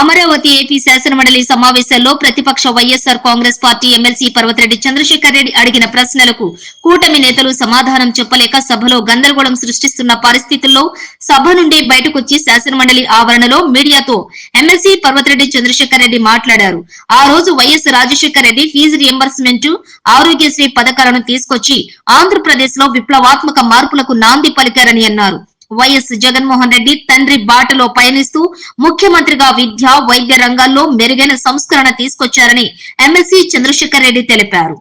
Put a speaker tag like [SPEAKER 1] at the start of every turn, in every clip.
[SPEAKER 1] Amaravati AP శాసనమండలి సమావేశాల్లో ప్రతిపక్ష వైఎస్సార్ కాంగ్రెస్ పార్టీ ఎమ్మెల్సీ పర్వతిరెడ్డి చంద్రశేఖర్ రెడ్డి అడిగిన ప్రశ్నలకు కూటమి నేతలు సమాధానం చెప్పలేక సభలో గందరగోళం సృష్టిస్తున్న పరిస్థితుల్లో సభ నుండి బయటకొచ్చి శాసనమండలి ఆవరణలో మీడియాతో ఎమ్మెల్సీ పర్వతిరెడ్డి చంద్రశేఖర్ రెడ్డి మాట్లాడారు. ఆ రోజు YS Rajasekhar Reddy fee reimbursement Aarogyasri పథకాలను తీసుకొచ్చి ఆంధ్రప్రదేశ్లో విప్లవాత్మక మార్పులకు నాంది పలికారని అన్నారు. వైఎస్ జగన్మోహన్ రెడ్డి తండ్రి బాటలో పయనిస్తూ ముఖ్యమంత్రిగా విద్య వైద్య రంగాల్లో మెరుగైన సంస్కరణ తీసుకొచ్చారని ఎమ్మెల్సీ చంద్రశేఖర్ రెడ్డి తెలిపారు.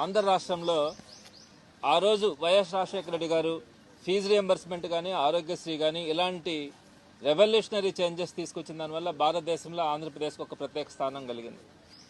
[SPEAKER 2] ఆంధ్ర రాష్ట్రంలో ఆ రోజు వైఎస్ రాజశేఖర రెడ్డి గారు ఫీజు రియంబర్స్మెంట్ కానీ ఆరోగ్యశ్రీ కానీ ఇలాంటి రెవల్యూషనరీ చేంజెస్ తీసుకొచ్చిన దానివల్ల భారతదేశంలో ఆంధ్రప్రదేశ్కి ఒక ప్రత్యేక స్థానం కలిగింది.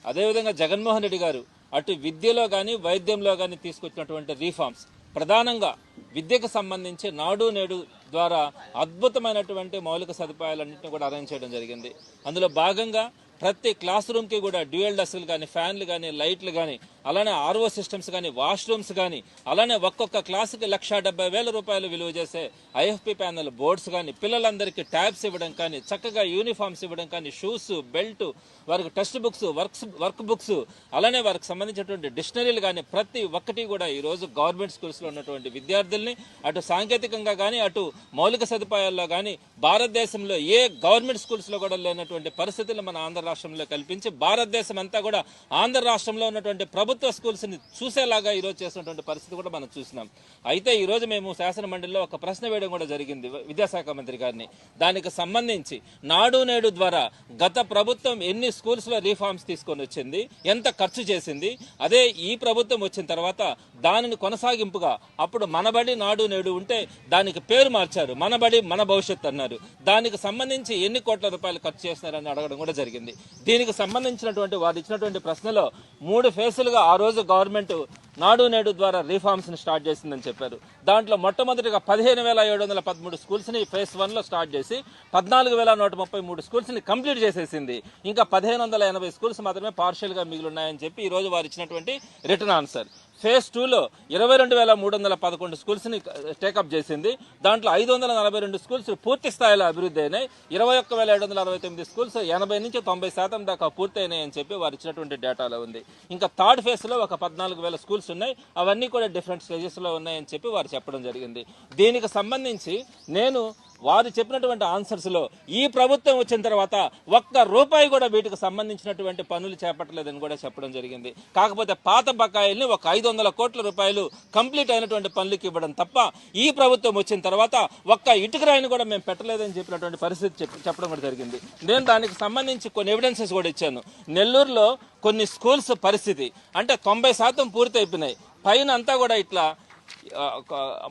[SPEAKER 2] అదేవిధంగా జగన్మోహన్ రెడ్డి గారు అటు విద్యలో కానీ వైద్యంలో కానీ తీసుకొచ్చినటువంటి రీఫార్మ్స్ ప్రధానంగా విద్యకు సంబంధించి నాడు నేడు ద్వారా అద్భుతమైనటువంటి మౌలిక సదుపాయాలన్నింటినీ కూడా అరేంజ్ చేయడం జరిగింది. అందులో భాగంగా ప్రతి క్లాస్ రూమ్కి కూడా డ్యూయల్ డస్కులు కానీ ఫ్యాన్లు కానీ లైట్లు కానీ అలానే ఆర్ఓ సిస్టమ్స్ కానీ వాష్రూమ్స్ కానీ అలానే ఒక్కొక్క క్లాసుకి లక్ష డెబ్బై వేల రూపాయలు విలువ చేసే ఐఎఫ్పి ప్యానల్ బోర్డ్స్ కానీ పిల్లలందరికీ ట్యాబ్స్ ఇవ్వడం కానీ చక్కగా యూనిఫామ్స్ ఇవ్వడం కానీ షూస్ బెల్ట్ వారికి text books works work books అలానే వారికి సంబంధించినటువంటి డిక్షనరీలు కానీ ప్రతి ఒక్కటి కూడా ఈ రోజు గవర్నమెంట్ స్కూల్స్లో ఉన్నటువంటి విద్యార్థుల్ని అటు సాంకేతికంగా కానీ అటు మౌలిక సదుపాయాల్లో కానీ భారతదేశంలో ఏ గవర్నమెంట్ స్కూల్స్లో కూడా లేనటువంటి పరిస్థితులు మన ఆంధ్ర రాష్ట్రంలో కల్పించి భారతదేశం అంతా కూడా ఆంధ్ర రాష్ట్రంలో ఉన్నటువంటి ప్రభుత్వ స్కూల్స్ని చూసేలాగా ఈరోజు చేసినటువంటి పరిస్థితి కూడా మనం చూసినాం. అయితే ఈ రోజు మేము శాసన మండలిలో ఒక ప్రశ్న వేయడం కూడా జరిగింది విద్యాశాఖ మంత్రి గారిని. దానికి సంబంధించి నాడు నేడు ద్వారా గత ప్రభుత్వం ఎన్ని స్కూల్స్లో రీఫార్మ్స్ తీసుకొని వచ్చింది ఎంత ఖర్చు చేసింది అదే ఈ ప్రభుత్వం వచ్చిన తర్వాత దానిని కొనసాగింపుగా అప్పుడు మనబడి నాడు నేడు ఉంటే దానికి పేరు మార్చారు. మనబడి మన భవిష్యత్ అన్నారు. దానికి సంబంధించి ఎన్ని కోట్ల రూపాయలు ఖర్చు చేస్తున్నారని అడగడం కూడా జరిగింది. దీనికి సంబంధించినటువంటి వారు ఇచ్చినటువంటి ప్రశ్నలో మూడు ఫేసులుగా ఆ రోజు గవర్నమెంట్ నాడు నేడు ద్వారా రీఫార్మ్స్ని స్టార్ట్ చేసిందని చెప్పారు. దాంట్లో మొట్టమొదటిగా పదిహేను వేల ఏడు వందల పదమూడు స్కూల్స్ని వన్లో వన్లో స్టార్ట్ చేసి పద్నాలుగు వేల నూట ముప్పై మూడు స్కూల్స్ని కంప్లీట్ చేసేసింది. ఇంకా పదిహేను వందల ఎనభై స్కూల్స్ మాత్రమే పార్షియల్గా మిగిలి ఉన్నాయని చెప్పి ఈ రోజు వారు ఇచ్చినటువంటి రిటర్న్ ఆన్సర్. ఫేజ్ టూలో ఇరవై రెండు వేల మూడు వందల పదకొండు స్కూల్స్ని టేకప్ చేసింది. దాంట్లో ఐదు వందల నలభై రెండు స్కూల్స్ పూర్తి స్థాయిలో అభివృద్ధి అయినాయి. ఇరవై ఒక్క వేల ఏడు వందల అరవై తొమ్మిది స్కూల్స్ ఎనభై నుంచి తొంభై శాతం దాకా పూర్తయినాయని చెప్పి వారు ఇచ్చినటువంటి డేటాలో ఉంది. ఇంకా థర్డ్ ఫేజ్లో ఒక పద్నాలుగు వేల స్కూల్స్ ఉన్నాయి. అవన్నీ కూడా డిఫరెంట్ స్టేజెస్లో ఉన్నాయని చెప్పి వారు చెప్పడం జరిగింది. దీనికి సంబంధించి నేను వారు చెప్పినటువంటి ఆన్సర్స్లో ఈ ప్రభుత్వం వచ్చిన తర్వాత ఒక్క రూపాయి కూడా వీటికి సంబంధించినటువంటి పనులు చేపట్టలేదని కూడా చెప్పడం జరిగింది. కాకపోతే పాత బకాయిల్ని ఒక ఐదు వందల కోట్ల రూపాయలు కంప్లీట్ అయినటువంటి పనులకి ఇవ్వడం తప్ప ఈ ప్రభుత్వం వచ్చిన తర్వాత ఒక్క ఇటుకరాయిని కూడా మేము పెట్టలేదని చెప్పినటువంటి పరిస్థితి చెప్పడం కూడా జరిగింది. నేను దానికి సంబంధించి కొన్ని ఎవిడెన్సెస్ కూడా ఇచ్చాను. నెల్లూరులో కొన్ని స్కూల్స్ పరిస్థితి అంటే తొంభై శాతం పూర్తి అయిపోయినాయి పైన అంతా కూడా ఇట్లా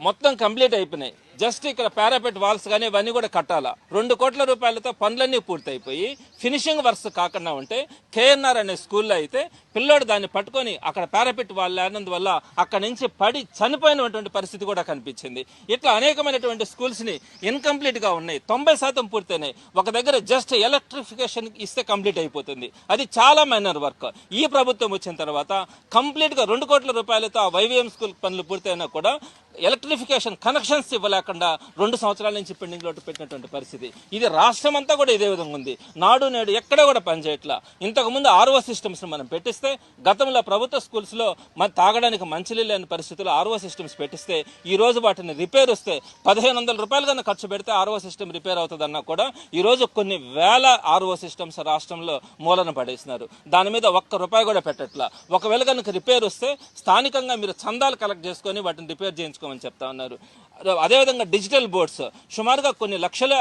[SPEAKER 2] మొత్తం కంప్లీట్ అయిపోయినాయి. జస్ట్ ఇక్కడ పారాపెట్ వాల్స్ కానీ ఇవన్నీ కూడా కట్టాలా? రెండు కోట్ల రూపాయలతో పనులన్నీ పూర్తయిపోయి ఫినిషింగ్ వర్క్స్ కాకుండా ఉంటే కేఎన్ఆర్ అనే స్కూల్లో అయితే పిల్లోడు దాన్ని పట్టుకొని అక్కడ పారాపెట్ వాళ్ళు లేనందువల్ల అక్కడ నుంచి పడి చనిపోయినటువంటి పరిస్థితి కూడా కనిపించింది. ఇట్లా అనేకమైనటువంటి స్కూల్స్ని ఇన్కంప్లీట్గా ఉన్నాయి. తొంభై శాతం పూర్తయినాయి. ఒక దగ్గర జస్ట్ ఎలక్ట్రిఫికేషన్ ఇస్తే కంప్లీట్ అయిపోతుంది. అది చాలా మైనర్ వర్క్ ఈ ప్రభుత్వం వచ్చిన తర్వాత కంప్లీట్గా రెండు కోట్ల రూపాయలతో ఆ వైవిఎం స్కూల్ పనులు పూర్తయినా కూడా ఎలక్ట్రిఫికేషన్ కనెక్షన్స్ ఇవ్వలేకుండా రెండు సంవత్సరాల నుంచి పెండింగ్లో పెట్టినటువంటి పరిస్థితి. ఇది రాష్ట్రం అంతా కూడా ఇదే విధంగా ఉంది. నాడు నేడు ఎక్కడ కూడా పనిచేయట్లా. ఇంతకుముందు ఆర్ఓ సిస్టమ్స్ని మనం పెట్టిస్తే గతంలో ప్రభుత్వ స్కూల్స్లో మన తాగడానికి మంచినీళ్ళు లేని పరిస్థితుల్లో ఆర్ఓ సిస్టమ్స్ పెట్టిస్తే ఈ రోజు వాటిని రిపేర్ వస్తే పదిహేను వందల రూపాయలు కన్నా ఖర్చు పెడితే ఆర్ఓ సిస్టమ్ రిపేర్ అవుతుందన్నా కూడా ఈరోజు కొన్ని వేల ఆర్ఓ సిస్టమ్స్ రాష్ట్రంలో మూలన పడేసినారు. దాని మీద ఒక్క రూపాయి కూడా పెట్టట్లా. ఒకవేళ కనుక రిపేర్ వస్తే స్థానికంగా మీరు చందాలు కలెక్ట్ చేసుకొని వాటిని రిపేర్ చేయించుకోమని చెప్తా ఉన్నారు. అదేవిధంగా డిజిటల్ బోర్డ్స్. సుమారుగా కొన్ని లక్షల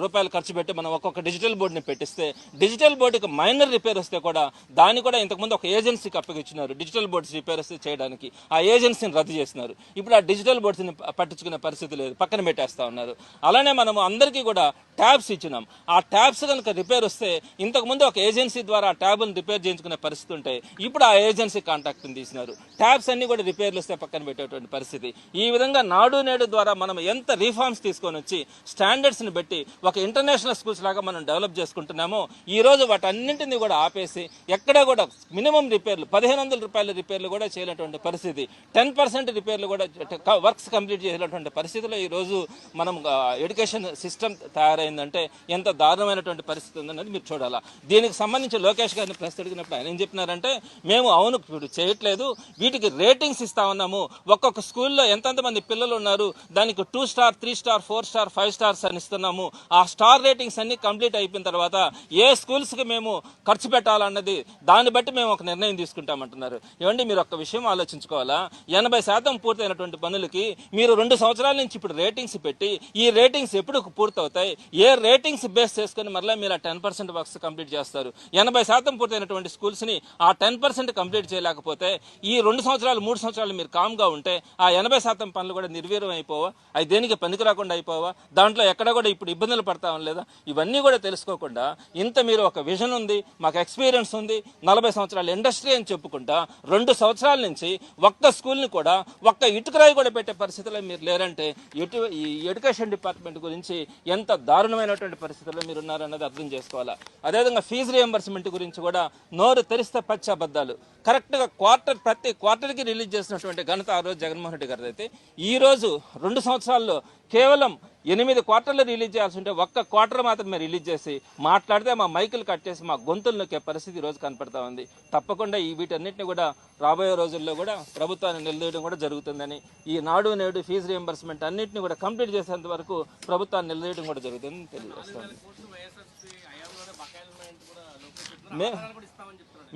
[SPEAKER 2] రూపాయలు ఖర్చు పెట్టి మనం ఒక్కొక్క డిజిటల్ బోర్డుని పెట్టిస్తే డిజిటల్ బోర్డుకి మైనర్ రిపేర్ వస్తే కూడా దాన్ని కూడా ఇంతకుముందు ఒక ఏజెన్సీకి అప్పగించినారు. డిజిటల్ బోర్డ్స్ రిపేర్ వస్తే చేయడానికి ఆ ఏజెన్సీని రద్దు చేసినారు ఇప్పుడు ఆ డిజిటల్ బోర్డ్స్ని పట్టించుకునే పరిస్థితి లేదు. పక్కన పెట్టేస్తా ఉన్నారు. అలానే మనము అందరికీ కూడా ట్యాబ్స్ ఇచ్చినాం. ఆ ట్యాబ్స్ కనుక రిపేర్ వస్తే ఇంతకు ముందు ఒక ఏజెన్సీ ద్వారా ఆ ట్యాబ్ని రిపేర్ చేయించుకునే పరిస్థితి ఉంటే ఇప్పుడు ఆ ఏజెన్సీ కాంటాక్ట్ని తీసినారు. ట్యాబ్స్ అన్నీ కూడా రిపేర్లు వస్తే పక్కన పెట్టేటువంటి పరిస్థితి. ఈ విధంగా నాడు నేడు ద్వారా మనం ఎంత రీఫార్మ్స్ తీసుకొని వచ్చి స్టాండర్డ్స్ని బట్టి ఒక ఇంటర్నేషనల్ స్కూల్స్ లాగా మనం డెవలప్ చేసుకుంటున్నామో ఈరోజు వాటన్నింటినీ కూడా ఆపేసి ఎక్కడ కూడా మినిమం రిపేర్లు పదిహేను వందల రూపాయల రిపేర్లు కూడా చేయనటువంటి పరిస్థితి టెన్ పర్సెంట్ రిపేర్లు కూడా వర్క్స్ కంప్లీట్ చేసేటటువంటి పరిస్థితిలో ఈ రోజు మనం ఎడ్యుకేషన్ సిస్టమ్ తయారైందంటే ఎంత దారుణమైనటువంటి పరిస్థితి ఉందన్నది మీరు చూడాలా. దీనికి సంబంధించి లోకేష్ గారిని ప్రశ్న అడిగినప్పుడు ఆయన ఏం చెప్పినారంటే మేము అవును ఇప్పుడు చేయట్లేదు వీటికి రేటింగ్స్ ఇస్తా ఉన్నాము ఒక్కొక్క స్కూల్లో ఎంతమంది పిల్లలు ఉన్నారు దానికి two star three star four star five stars అని ఇస్తున్నాము. ఆ స్టార్ రేటింగ్స్ అన్ని కంప్లీట్ అయిపోయిన తర్వాత ఏ స్కూల్స్కి మేము ఖర్చు పెట్టాలన్నది దాన్ని బట్టి మేము ఒక నిర్ణయం తీసుకుంటామంటున్నారు. ఇవ్వండి మీరు ఒక్క విషయం ఆలోచించుకోవాలా? ఎనభై శాతం పూర్తయినటువంటి పనులకి మీరు రెండు సంవత్సరాల నుంచి ఇప్పుడు రేటింగ్స్ పెట్టి ఈ రేటింగ్స్ ఎప్పుడు పూర్తవుతాయి? ఏ రేటింగ్స్ బేస్ చేసుకుని మరలా మీరు ఆ టెన్ పర్సెంట్ వర్క్స్ కంప్లీట్ చేస్తారు? ఎనభై శాతం పూర్తయినటువంటి స్కూల్స్ని ఆ టెన్ పర్సెంట్ కంప్లీట్ చేయలేకపోతే ఈ రెండు సంవత్సరాలు మూడు సంవత్సరాలు మీరు కామ్గా ఉంటే ఆ ఎనభై శాతం పనులు కూడా నిర్వీర్యం అయిపోవా? అవి దేనికి పనికి రాకుండా అయిపోవా? దాంట్లో ఎక్కడ కూడా ఇప్పుడు ఇబ్బందులు పడతాం లేదా ఇవన్నీ కూడా తెలుసుకోకుండా ఇంత మీరు ఒక విజన్ ఉంది మాకు ఎక్స్పీరియన్స్ ఉంది నలభై సంవత్సరాల ఇండస్ట్రీ అని చెప్పుకుంటా రెండు సంవత్సరాల నుంచి ఒక్క స్కూల్ని కూడా ఒక్క ఇటుకరాయి కూడా పెట్టే పరిస్థితిలో మీరు లేరంటే ఎటు ఈ ఎడ్యుకేషన్ డిపార్ట్మెంట్ గురించి ఎంత దారుణమైనటువంటి పరిస్థితుల్లో మీరు ఉన్నారన్నది అర్థం చేసుకోవాలా? అదేవిధంగా ఫీజు రియంబర్స్మెంట్ గురించి కూడా నోరు తెరిస్తే పచ్చి అబద్ధాలు. కరెక్ట్గా క్వార్టర్ ప్రతి క్వార్టర్కి రిలీజ్ చేసినటువంటి ఘనత ఆ రోజు జగన్మోహన్ రెడ్డి గారిది అయితే ఈరోజు రెండు సంవత్సరాల్లో కేవలం ఎనిమిది క్వార్టర్లు రిలీజ్ చేయాల్సి ఉంటే ఒక్క క్వార్టర్ మాత్రమే రిలీజ్ చేసి మాట్లాడితే మా మైకులు కట్ చేసి మా గొంతులు నొక్కే పరిస్థితి రోజు కనపడతా ఉంది. తప్పకుండా ఈ వీటన్నిటిని కూడా రాబోయే రోజుల్లో కూడా ప్రభుత్వాన్ని నిలదీయడం కూడా జరుగుతుందని ఈ నాడు నేడు ఫీజు రియంబర్స్మెంట్ అన్నింటిని కూడా కంప్లీట్ చేసేంత వరకు ప్రభుత్వాన్ని నిలదీయడం కూడా జరుగుతుందని తెలియజేస్తాను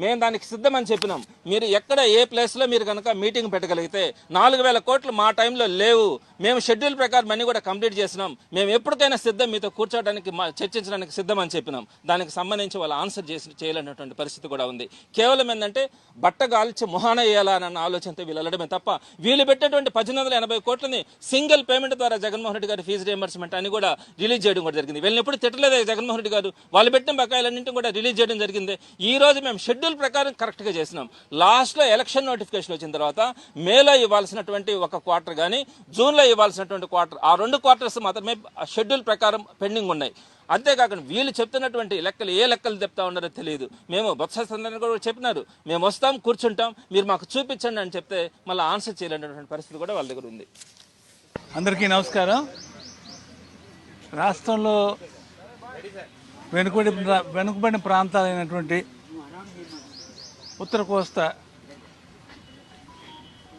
[SPEAKER 2] మేము దానికి సిద్ధమని చెప్పినాం. మీరు ఎక్కడ ఏ ప్లేస్లో మీరు కనుక మీటింగ్ పెట్టగలిగితే నాలుగు వేల కోట్లు మా టైంలో లేవు. మేము షెడ్యూల్ ప్రకారం అన్నీ కూడా కంప్లీట్ చేసినాం. మేము ఎప్పటికైనా సిద్ధం మీతో కూర్చోవడానికి మా చర్చించడానికి సిద్ధమని చెప్పినాం. దానికి సంబంధించి వాళ్ళు ఆన్సర్ చేసి చేయలేనటువంటి పరిస్థితి కూడా ఉంది. కేవలం ఏంటంటే బట్ట గాల్చి మొహాన వేయాలన్న ఆలోచనతో వీళ్ళు వెళ్ళడమే తప్ప వీళ్ళు పెట్టేటువంటి పద్దెనిమిది వందల ఎనభై కోట్లని సింగిల్ పేమెంట్ ద్వారా జగన్మోహన్ రెడ్డి గారి ఫీజు రియంబర్స్మెంట్ అని కూడా రిలీజ్ చేయడం కూడా జరిగింది. వీళ్ళని ఎప్పుడు తిట్టలేదే జగన్మోహన్ రెడ్డి గారు. వాళ్ళు పెట్టిన బకాయిలన్నింటినీ కూడా రిలీజ్ చేయడం జరిగింది. ఈ రోజు మేము షెడ్యూల్ ప్రకారం కరెక్ట్గా చేసినాం. లాస్ట్లో ఎలక్షన్ నోటిఫికేషన్ వచ్చిన తర్వాత మేలో ఇవ్వాల్సినటువంటి ఒక క్వార్టర్ కానీ జూన్లో ఇవ్వాల్సినటువంటి క్వార్టర్ ఆ రెండు క్వార్టర్స్ మాత్రమే షెడ్యూల్ ప్రకారం పెండింగ్ ఉన్నాయి. అంతేకాకుండా వీళ్ళు చెప్తున్నటువంటి లెక్కలు ఏ లెక్కలు చెప్తా ఉన్నారో తెలియదు మేము బొత్స సందర్భంగా కూడా చెప్పినారు. మేము వస్తాం కూర్చుంటాం. మీరు మాకు చూపించండి అని చెప్తే మళ్ళీ ఆన్సర్ చేయలేనటువంటి పరిస్థితి కూడా వాళ్ళ దగ్గర ఉంది.
[SPEAKER 3] అందరికీ నమస్కారం. రాష్ట్రంలో వెనుకబడి వెనుకబడిన ప్రాంతాలైనటువంటి ఉత్తర కోస్తా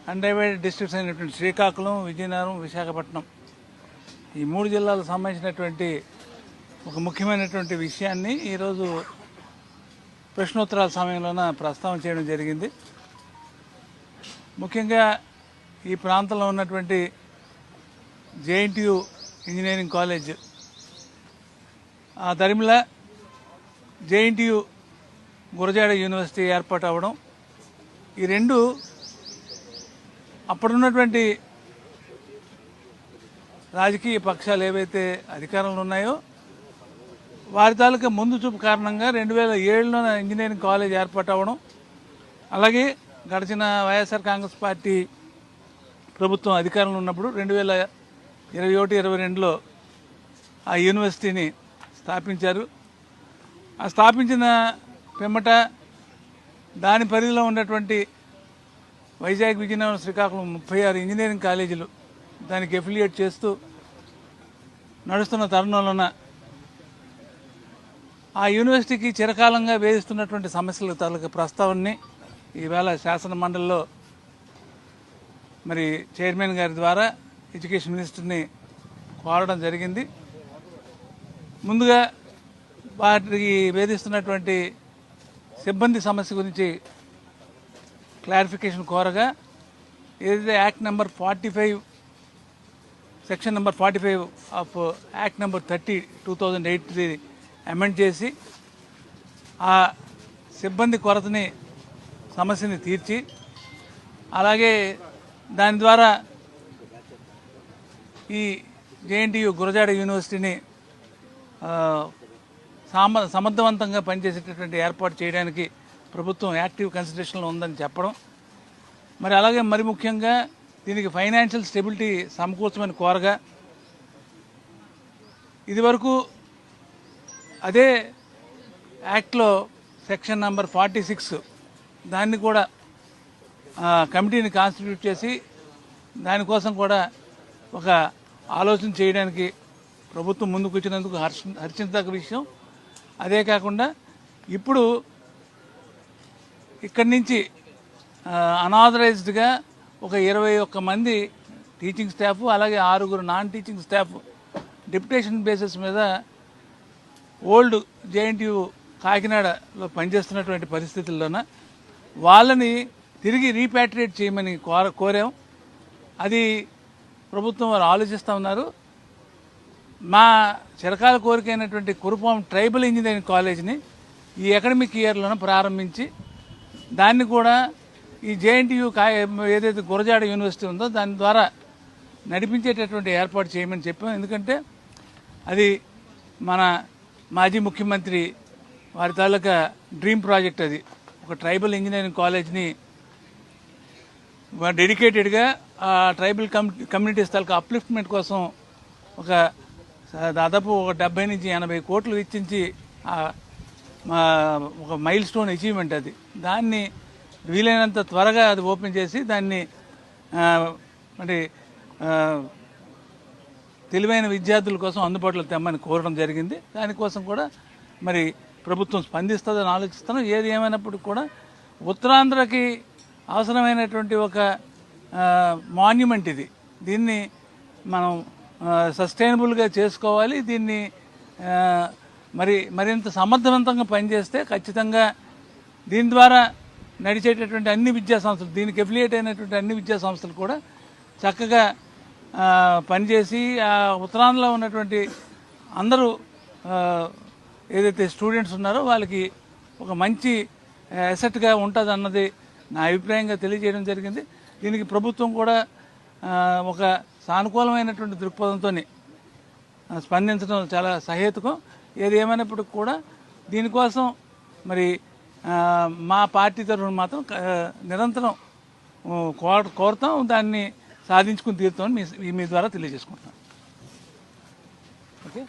[SPEAKER 3] అన్డైవైడెడ్ డిస్ట్రిక్ట్స్ అయినటువంటి శ్రీకాకుళం విజయనగరం విశాఖపట్నం ఈ మూడు జిల్లాలకు సంబంధించినటువంటి ఒక ముఖ్యమైనటువంటి విషయాన్ని ఈరోజు ప్రశ్నోత్తరాల సమయంలోన ప్రస్తావన చేయడం జరిగింది. ముఖ్యంగా ఈ ప్రాంతంలో ఉన్నటువంటి జేఎన్టీయు ఇంజనీరింగ్ కాలేజ్ దరిమిల జేఎన్టీయు గురజాడ యూనివర్సిటీ ఏర్పాటు అవ్వడం ఈ రెండు అప్పుడున్నటువంటి రాజకీయ పక్షాలు ఏవైతే అధికారంలో ఉన్నాయో వారి తాలూకా ముందు చూపు కారణంగా రెండు వేల ఏడులో ఇంజనీరింగ్ కాలేజ్ ఏర్పాటు అవ్వడం అలాగే గడిచిన వైఎస్ఆర్ కాంగ్రెస్ పార్టీ ప్రభుత్వం అధికారంలో ఉన్నప్పుడు రెండు వేల ఇరవై ఒకటి ఇరవై రెండులో ఆ యూనివర్సిటీని స్థాపించారు. ఆ స్థాపించిన పిమ్మట దాని పరిధిలో ఉన్నటువంటి వైజాగ్ విజయనగరం శ్రీకాకుళం ముప్పై ఆరు ఇంజనీరింగ్ కాలేజీలు దానికి ఎఫిలియేట్ చేస్తూ నడుస్తున్న తరుణంలోన ఆ యూనివర్సిటీకి చిరకాలంగా వేధిస్తున్నటువంటి సమస్యల తాలూకా ప్రస్తావనని ఈవేళ శాసన మండలిలో మరి చైర్మన్ గారి ద్వారా ఎడ్యుకేషన్ మినిస్టర్ని కోరడం జరిగింది. ముందుగా వాటికి వేధిస్తున్నటువంటి సిబ్బంది సమస్య గురించి క్లారిఫికేషన్ కోరగా ఏదైతే act number forty five section number forty five of act number thirty two thousand eight amend చేసి ఆ సిబ్బంది కొరతని సమస్యని తీర్చి అలాగే దాని ద్వారా ఈ జేఎన్టీయు గురజాడ యూనివర్సిటీని సామ సమర్థవంతంగా పనిచేసేటటువంటి ఏర్పాటు చేయడానికి ప్రభుత్వం యాక్టివ్ కన్సిడరేషన్లో ఉందని చెప్పడం. మరి అలాగే మరి ముఖ్యంగా దీనికి ఫైనాన్షియల్ స్టెబిలిటీ సమకూర్చమని కోరగా ఇదివరకు అదే యాక్ట్లో సెక్షన్ నంబర్ ఫార్టీ సిక్స్ దాన్ని కూడా కమిటీని కాన్స్టిట్యూట్ చేసి దానికోసం కూడా ఒక ఆలోచన చేయడానికి ప్రభుత్వం ముందుకు వచ్చినందుకు హర్ష హర్షించదగ్గ విషయం. అదే కాకుండా ఇప్పుడు ఇక్కడి నుంచి అనాథరైజ్డ్గా ఒక ఇరవై ఒక్క మంది టీచింగ్ స్టాఫ్ అలాగే ఆరుగురు non teaching staff deputation basis మీద ఓల్డ్ జేఎన్టీయు కాకినాడలో పనిచేస్తున్నటువంటి పరిస్థితుల్లోన వాళ్ళని తిరిగి రీపాట్రియేట్ చేయమని కోర కోరాం. అది ప్రభుత్వం వారు ఆలోచిస్తూ ఉన్నారు. మా చిరకాల కోరిక అయినటువంటి కురుపాం ట్రైబల్ ఇంజనీరింగ్ కాలేజ్ని ఈ అకాడమిక్ ఇయర్లోనే ప్రారంభించి దాన్ని కూడా ఈ జేఎన్టీయూ కా ఏదైతే గురజాడ యూనివర్సిటీ ఉందో దాని ద్వారా నడిపించేటటువంటి ఏర్పాటు చేయమని చెప్పాం. ఎందుకంటే అది మన మాజీ ముఖ్యమంత్రి వారి తాలూకా డ్రీమ్ ప్రాజెక్ట్ అది. ఒక ట్రైబల్ ఇంజనీరింగ్ కాలేజ్ని డెడికేటెడ్గా ట్రైబల్ కమ్యూ కమ్యూనిటీస్ తాలూకా అప్లిఫ్ట్మెంట్ కోసం ఒక దాదాపు ఒక డెబ్బై నుంచి ఎనభై కోట్లు వెచ్చించి ఒక మైల్ స్టోన్ అచీవ్మెంట్ అది. దాన్ని వీలైనంత త్వరగా అది ఓపెన్ చేసి దాన్ని మరి తెలివైన విద్యార్థుల కోసం అందుబాటులో తెమ్మని కోరడం జరిగింది. దానికోసం కూడా మరి ప్రభుత్వం స్పందిస్తుందని ఆలోచిస్తున్నాం. ఏది ఏమైనప్పటికీ కూడా ఉత్తరాంధ్రకి అవసరమైనటువంటి ఒక మాన్యుమెంట్ ఇది. దీన్ని మనం సస్టైనబుల్గా చేసుకోవాలి. దీన్ని మరి మరింత సమర్థవంతంగా పనిచేస్తే ఖచ్చితంగా దీని ద్వారా నడిచేటటువంటి అన్ని విద్యా సంస్థలు దీనికి ఎఫిలియేట్ అయినటువంటి అన్ని విద్యా సంస్థలు కూడా చక్కగా పనిచేసి ఆ ఉత్తరాంధ్రలో ఉన్నటువంటి అందరూ ఏదైతే స్టూడెంట్స్ ఉన్నారో వాళ్ళకి ఒక మంచి అసెట్గా ఉంటుంది అన్నది నా అభిప్రాయంగా తెలియజేయడం జరిగింది. దీనికి ప్రభుత్వం కూడా ఒక సానుకూలమైనటువంటి దృక్పథంతో స్పందించడం చాలా సహేతుకం. ఏది ఏమైనప్పటికి కూడా దీనికోసం మరి మా పార్టీ తరఫున మాత్రం నిరంతరం కోర కోరుతాం. దాన్ని సాధించుకుని తీరుతామని మీ మీ ద్వారా తెలియజేసుకుంటాం ఓకే?